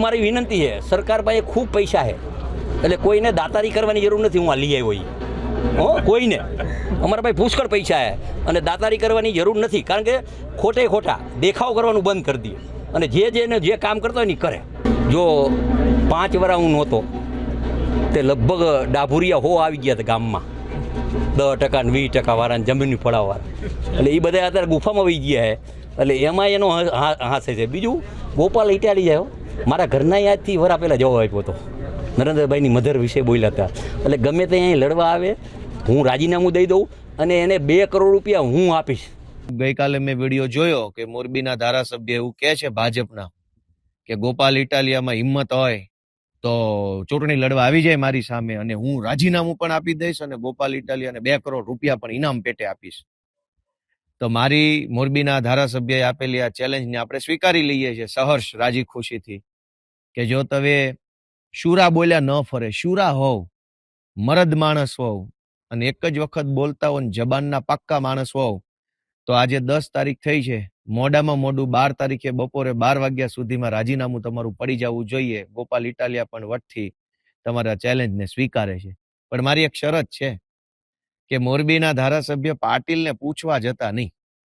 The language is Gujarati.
મારી વિનંતી છે. સરકાર પાસે ખૂબ પૈસા છે. એટલે કોઈને દાતારી કરવાની જરૂર નથી, હું આ લઈ આવ્યો હો, કોઈને. અમારા પાસે પુષ્કળ પૈસા છે. અને દાતારી કરવાની જરૂર નથી. કારણ કે ખોટે ખોટા દેખાવ કરવાનું બંધ કરી દઈએ અને જે જેને જે કામ કરતો હોય ને કરે. જો પાંચ વરા હું નહોતો, તે લગભગ ડાભુરિયા હો આવી ગયા હતા ગામમાં. દસ ટકા વીસ ટકા વાળાને જમીનની ફળાવવાળા એટલે એ બધા અત્યારે ગુફામાં વહી ગયા છે. એટલે એમાં એનો હાસે છે. બીજું ગોપાલ ઇટાલી જાય. મારા ઘરના યાદથી વરા પહેલાં જવાબ આપ્યો હતો. નરેન્દ્રભાઈની મધર વિશે બોલ્યા હતા. એટલે ગમે તે અહીં લડવા આવે, હું રાજીનામું દઈ દઉં અને એને બે કરોડ રૂપિયા હું આપીશ. ગઈકાલે મેં વીડિયો જોયો કે મોરબીના ધારાસભ્ય એવું કહે છે ભાજપના કે ગોપાલ ઇટાલિયામાં હિંમત હોય તો ચૂંટણી લડવા આવી જાય મારી સામે અને હું રાજીનામું પણ આપી દઈશ અને ગોપાલ ઇટાલિયાને બે કરોડ રૂપિયા પણ ઇનામ પેટે આપીશ. તો મારી મોરબીના ધારાસભ્યએ આપેલી આ ચેલેન્જને આપણે સ્વીકારી લઈએ છીએ સહર્ષ રાજી ખુશીથી કે જો તમે શુરા બોલ્યા ન ફરે, શુરા હોવ, મરદ માણસ હોવ અને એક જ વખત બોલતા હોવ જબાનના પાક્કા માણસ હોવ, તો આજે દસ તારીખ થઈ છે. મોડામાં મોડું બાર તારીખે બપોરે બાર વાગ્યા સુધીમાં રાજીનામું તમારું પડી જવું જોઈએ. ગોપાલ ઇટાલિયા પણ વટથી તમારા ચેલેન્જને સ્વીકારે છે. પણ મારી એક શરત છે. કે મોરબીના ધારાસભ્ય પાટીલને પૂછવા જતા નહીં.